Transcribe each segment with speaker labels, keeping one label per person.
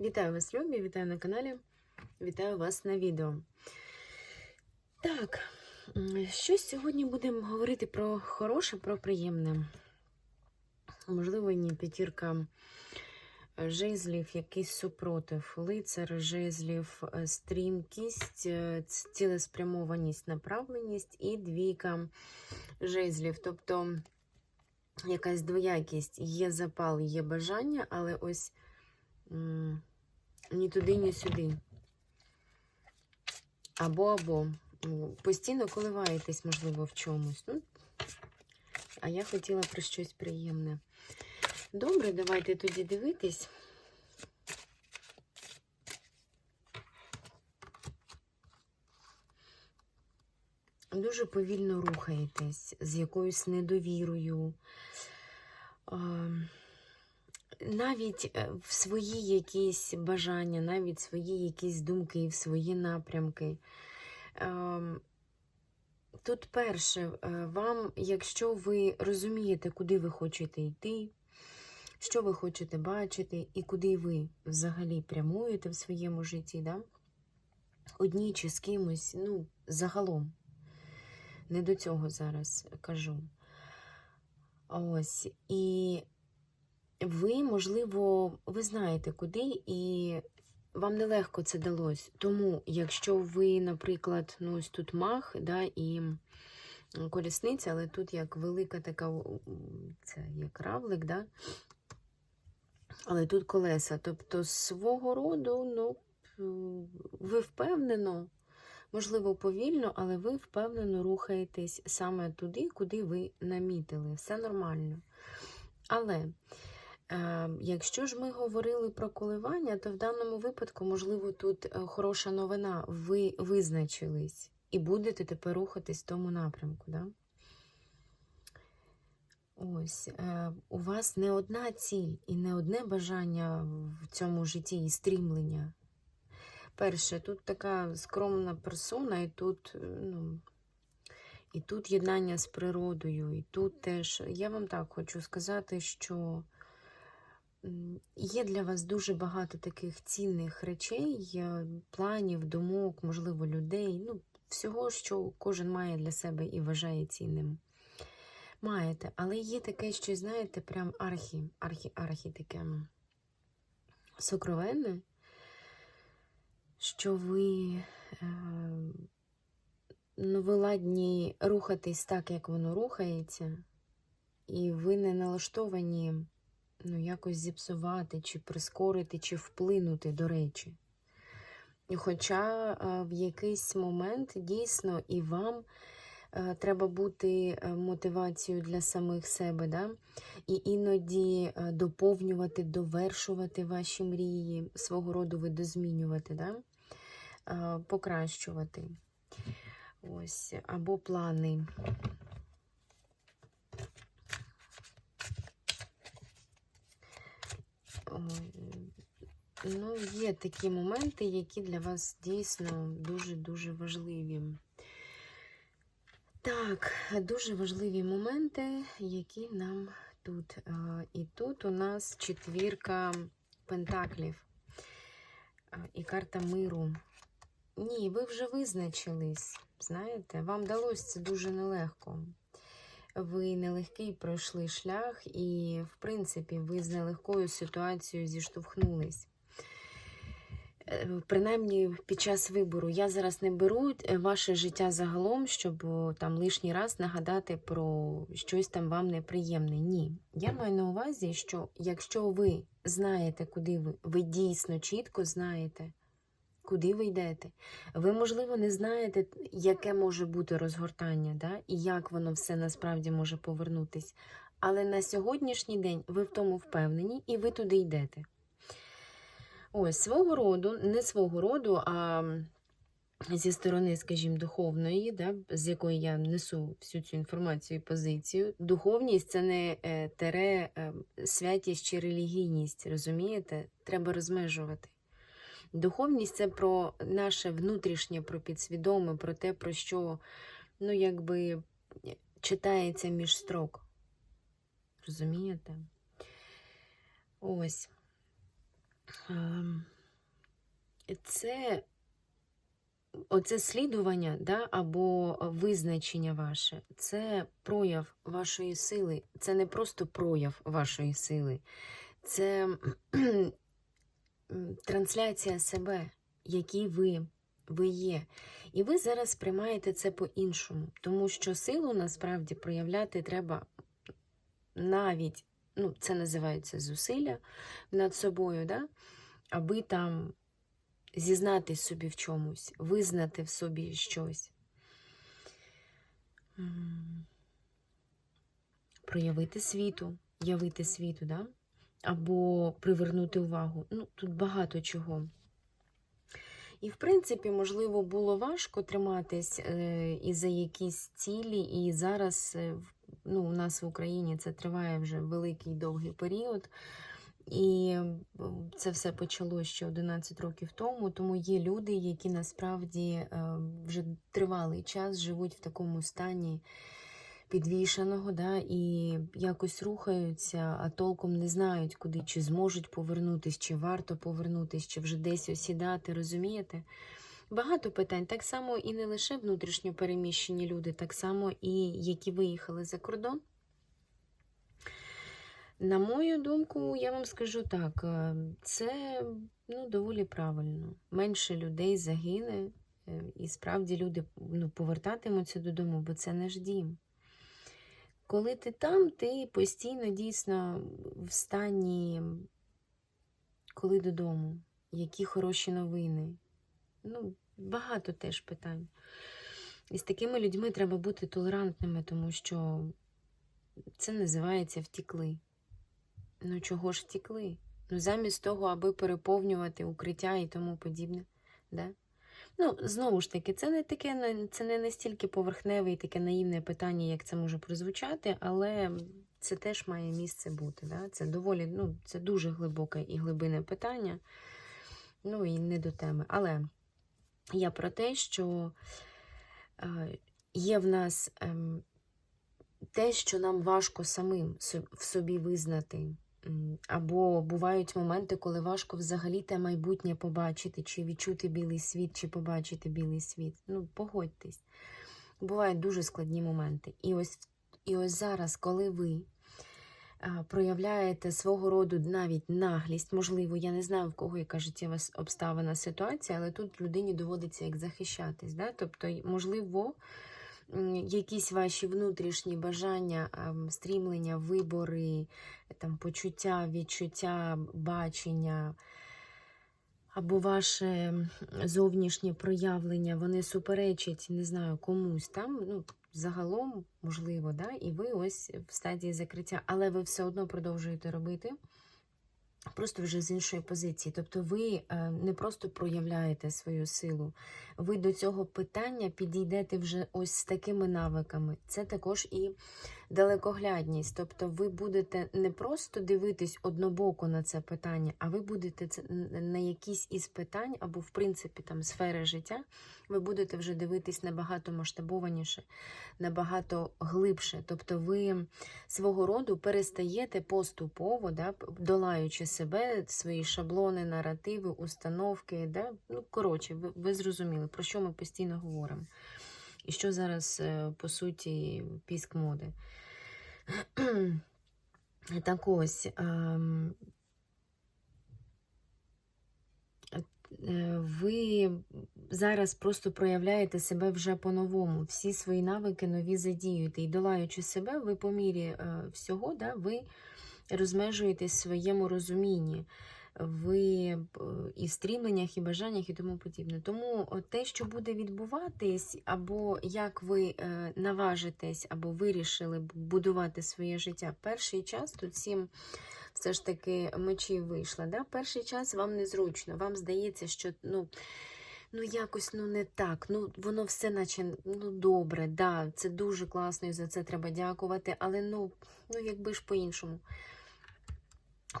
Speaker 1: Вітаю вас, любі, вітаю на каналі, вітаю вас на відео. Так, щось сьогодні будемо говорити про хороше, про приємне. Можливо, ні, п'ятірка е, жезлів, якийсь супротив, лицар жезлів, е, стрімкість, е, цілеспрямованість, направленість і двійка жезлів. Тобто якась двоякість, є запал, є бажання, але ось. Ні туди, ні сюди. Або, або. Ну, Постійно коливаєтесь, можливо, в чомусь. Ну, а я хотіла про щось приємне. Добре, давайте тоді дивитись. Дуже повільно рухаєтесь з якоюсь недовірою. Навіть е, в свої якісь бажання, навіть свої якісь думки, в свої напрямки. Ем, Тут перше, е, вам, якщо ви розумієте, куди ви хочете йти, що ви хочете бачити, і куди ви взагалі прямуєте в своєму житті, да? одні чи з кимось, ну, загалом. Не до цього зараз кажу. Ось. І ви, можливо, ви знаєте куди, і вам нелегко це далось. Тому, якщо ви, наприклад, ну ось тут мах, да, і колісниця, але тут як велика така, це як равлик, да? але тут колеса. Тобто, свого роду, ну, ви впевнено, можливо, повільно, але ви впевнено рухаєтесь саме туди, куди ви намітили. Все нормально. Але Якщо ж ми говорили про коливання, то в даному випадку, можливо, тут е, хороша новина. Ви визначились і будете тепер рухатись в тому напрямку. Да? Ось, е, у вас не одна ціль і не одне бажання в цьому житті і стрімлення. Перше, тут така скромна персона, і тут, е, ну, і тут єднання з природою, і тут теж. Я вам так хочу сказати, що. Є для вас дуже багато таких цінних речей, е, планів, думок, можливо, людей, ну, всього, що кожен має для себе і вважає цінним. Маєте, але є таке, що, знаєте, прям архі, архі, архі таке сокровенне, що ви, е, ну, ви ладні рухатись так, як воно рухається, і ви не налаштовані ну, якось зіпсувати, чи прискорити, чи вплинути, до речі. Хоча е, в якийсь момент дійсно і вам е, треба бути е, мотивацією для самих себе, да? і іноді доповнювати, довершувати ваші мрії, свого роду видозмінювати, да? Покращувати. Ось, або плани. Ну, є такі моменти, які для вас дійсно дуже-дуже важливі. Так, дуже важливі моменти, які нам тут. Е, І тут у нас четвірка пентаклів е, і карта миру. Ні, ви вже визначились. Знаєте, вам вдалося це дуже нелегко. Ви нелегкий пройшли шлях, і, в принципі, ви з нелегкою ситуацією зіштовхнулись. Е, Принаймні під час вибору я зараз не беру е, ваше життя загалом, щоб там лишній раз нагадати про щось там вам неприємне. Ні. Я маю на увазі, що якщо ви знаєте, куди ви, ви дійсно чітко знаєте, куди ви йдете. Ви, можливо, не знаєте, яке може бути розгортання, да? і як воно все насправді може повернутись. Але на сьогоднішній день ви в тому впевнені і ви туди йдете. Ось свого роду, не свого роду, а зі сторони, скажімо, духовної, да, з якої я несу всю цю інформацію і позицію. Духовність це не е, тере е, святість чи релігійність, розумієте? Треба розмежувати. Духовність це про наше внутрішнє, про підсвідоме, про те, про що ну, якби читається між строк. Розумієте? Ось. ем, це оце слідування да, або визначення ваше, це прояв вашої сили. Це не просто прояв вашої сили, це трансляція себе, який ви, ви є. І ви зараз сприймаєте це по-іншому, тому що силу насправді проявляти треба навіть, ну, це називається зусилля над собою, да? аби там зізнатись собі в чомусь, визнати в собі щось. Проявити світу, явити світу, да? Або привернути увагу. Ну, тут багато чого. І, в принципі, можливо, було важко триматись е, і за якісь цілі, і зараз е, ну, у нас в Україні це триває вже великий довгий період. І це все почалося ще 11 років тому. Тому є люди, які насправді е, вже тривалий час живуть в такому стані підвішеного, да, і якось рухаються, а толком не знають, куди, чи зможуть повернутись, чи варто повернутись, чи вже десь осідати, розумієте? Багато питань, так само і не лише внутрішньо переміщені люди, так само і які виїхали за кордон. На мою думку, я вам скажу так, е, це ну, доволі правильно. Менше людей загине, е, і справді люди ну, повертатимуться додому, бо це наш дім. Коли ти там, ти постійно дійсно в стані, коли додому, які хороші новини. Ну, багато теж питань. І з такими людьми треба бути толерантними, тому що це називається втікли. Ну, чого ж втікли? Ну, замість того, аби переповнювати укриття і тому подібне. Да? Ну, знову ж таки, це не таке це не настільки поверхневе і таке наївне питання, як це може прозвучати, але це теж має місце бути. Да? Це доволі, ну, це дуже глибоке і глибинне питання. Ну і не до теми. Але я про те, що е, є в нас ем, те, що нам важко самим в собі визнати. Або бувають моменти, коли важко взагалі те майбутнє побачити, чи відчути білий світ, чи побачити білий світ. Ну, погодьтесь. Бувають дуже складні моменти. І ось, і ось зараз, коли ви проявляєте свого роду навіть наглість, можливо, я не знаю, в кого яка життєва обставина ситуація, але тут людині доводиться як захищатись. Да? Тобто, можливо, якісь ваші внутрішні бажання, стрімлення, вибори, там, почуття, відчуття, бачення. Або ваше зовнішнє проявлення, вони суперечать, не знаю, комусь там, ну, загалом, можливо, да? і ви ось в стадії закриття, але ви все одно продовжуєте робити, просто вже з іншої позиції. Тобто ви е, не просто проявляєте свою силу, ви до цього питання підійдете вже ось з такими навиками. Це також і далекоглядність. Тобто ви будете не просто дивитись однобоко на це питання, а ви будете це на якісь із питань, або, в принципі, там сфери життя, ви будете вже дивитись набагато масштабованіше, набагато глибше. Тобто ви свого роду перестаєте поступово, да, долаючи себе, свої шаблони, наративи, установки. Да? Ну, коротше, ви, ви зрозуміли, про що ми постійно говоримо. І що зараз, е, по суті, піск моди. Так ось. ем, е, Ви зараз просто проявляєте себе вже по-новому. Всі свої навики нові задіюєте. І долаючи себе, ви по мірі е, всього, да, ви розмежуєтесь в своєму розумінні. Ви е, і в стрімленнях, і бажаннях, і тому подібне. Тому те, що буде відбуватись, або як ви е, наважитесь, або вирішили будувати своє життя, перший час тут сім все ж таки мечі вийшла. Да? Перший час вам незручно, вам здається, що ну, ну якось ну, не так, ну воно все наче ну, добре, да, це дуже класно і за це треба дякувати, але ну, ну якби ж по-іншому.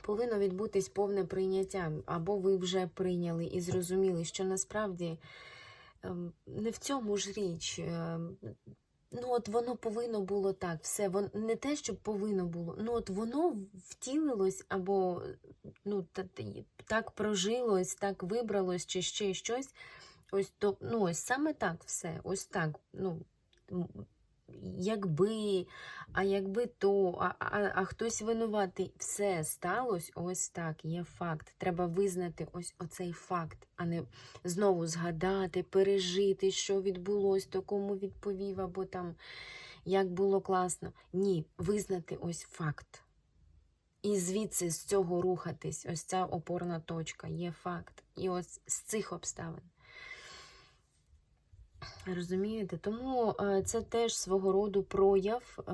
Speaker 1: Повинно відбутись повне прийняття, або ви вже прийняли і зрозуміли, що насправді ем, не в цьому ж річ. ем, ну от воно повинно було так, все, вон, не те, що повинно було, ну от воно втілилось або ну, та, та- так прожилось, так вибралось, чи ще щось. Ось то, ну ось саме так все. Ось так. Ну, якби, а якби то, а, а, а хтось винуватий, все сталося ось так, є факт. Треба визнати ось оцей факт, а не знову згадати, пережити, що відбулось, то кому відповів, або там як було класно. Ні, визнати ось факт. І звідси з цього рухатись, ось ця опорна точка, є факт. І ось з цих обставин. Розумієте? Тому е, це теж свого роду прояв е,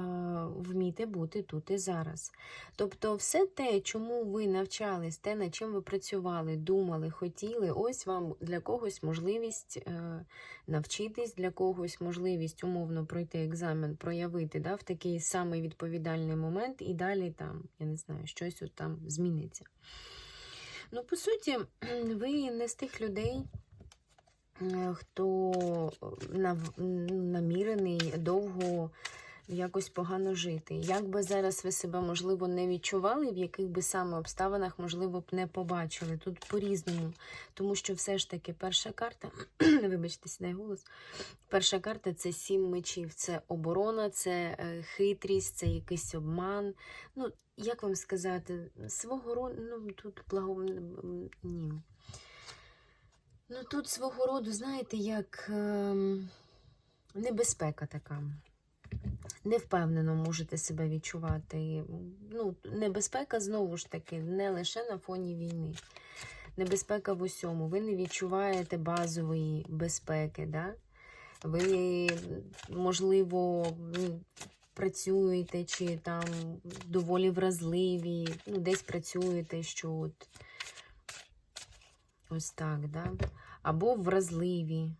Speaker 1: вміти бути тут і зараз. Тобто, все те, чому ви навчались, те, над чим ви працювали, думали, хотіли, ось вам для когось можливість е, навчитись, для когось можливість умовно пройти екзамен, проявити да, в такий самий відповідальний момент, і далі там, я не знаю, щось от там зміниться. Ну, по суті, ви не з тих людей. Е, хто нав- намірений довго якось погано жити. Як би зараз ви себе, можливо, не відчували, в яких би саме обставинах, можливо, б не побачили. Тут по-різному. Тому що все ж таки перша карта, вибачте, сідай голос. Перша карта це сім мечів, це оборона, це е, хитрість, це якийсь обман. Ну, як вам сказати, свого роду, ну тут благо... ні. Ну, тут свого роду, знаєте, як ем, небезпека така. Невпевнено можете себе відчувати. Ну, небезпека, знову ж таки, не лише на фоні війни. Небезпека в усьому. Ви не відчуваєте базової безпеки. Да? Ви, можливо, працюєте чи там доволі вразливі, ну, десь працюєте, що от ось так, да? або вразливі.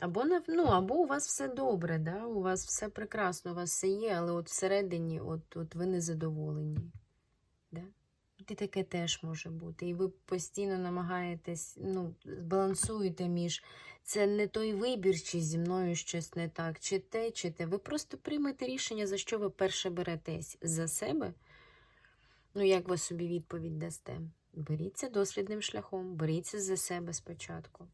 Speaker 1: Або, ну, або у вас все добре, да? у вас все прекрасно, у вас все є, але от всередині от, от ви незадоволені. Да? І таке теж може бути. І ви постійно намагаєтесь, ну, балансуєте між це не той вибір, чи зі мною щось не так, чи те, чи те. Ви просто приймете рішення, за що ви перше беретесь за себе. Ну, як ви собі відповідь дасте? Беріться дослідним шляхом, беріться за себе спочатку.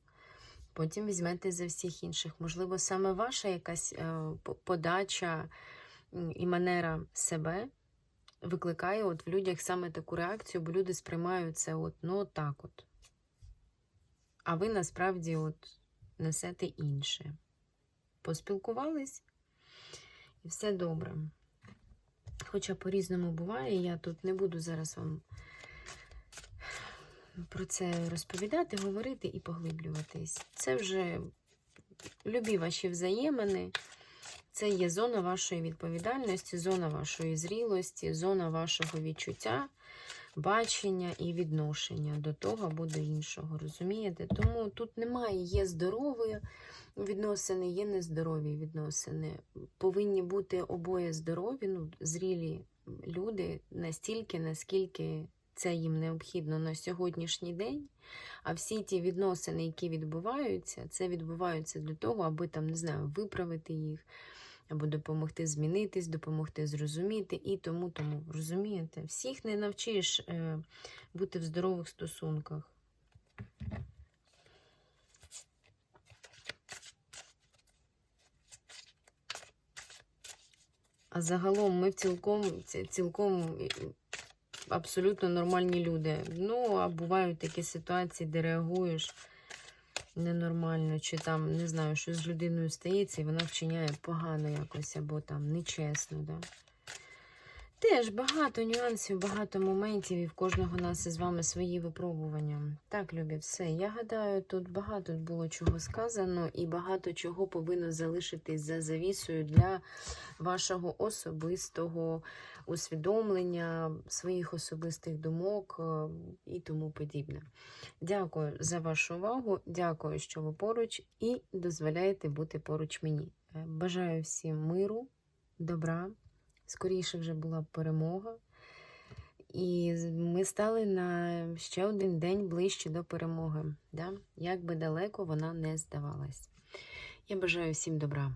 Speaker 1: Потім візьмете за всіх інших. Можливо, саме ваша якась е, подача і манера себе викликає от в людях саме таку реакцію, бо люди сприймають це от, ну, так от. А ви насправді от несете інше. Поспілкувались і все добре. Хоча по-різному буває, я тут не буду зараз вам про це розповідати, говорити і поглиблюватись. Це вже любі ваші взаємини. Це є зона вашої відповідальності, зона вашої зрілості, зона вашого відчуття, бачення і відношення до того або до іншого. Розумієте? Тому тут немає є здорові відносини, є нездорові відносини. Повинні бути обоє здорові, ну, зрілі люди настільки, наскільки це їм необхідно на сьогоднішній день. А всі ті відносини, які відбуваються, це відбуваються для того, аби там, не знаю, виправити їх, або допомогти змінитись, допомогти зрозуміти і тому, тому. Розумієте? Всіх не навчиш е, бути в здорових стосунках. А загалом ми цілком, цілком е, абсолютно нормальні люди. Ну, а бувають такі ситуації, де реагуєш ненормально, чи там, не знаю, що з людиною стається, і вона вчиняє погано якось, або там нечесно. Да? Теж багато нюансів, багато моментів, і в кожного нас із вами свої випробування. Так, любі, все. Я гадаю, тут багато було чого сказано, і багато чого повинно залишитись за завісою для вашого особистого усвідомлення, своїх особистих думок е, і тому подібне. Дякую за вашу увагу. Дякую, що ви поруч, і дозволяєте бути поруч мені. Е, Бажаю всім миру, добра. Скоріше вже була перемога. І ми стали на ще один день ближче до перемоги. Да? Як би далеко вона не здавалась. Я бажаю всім добра.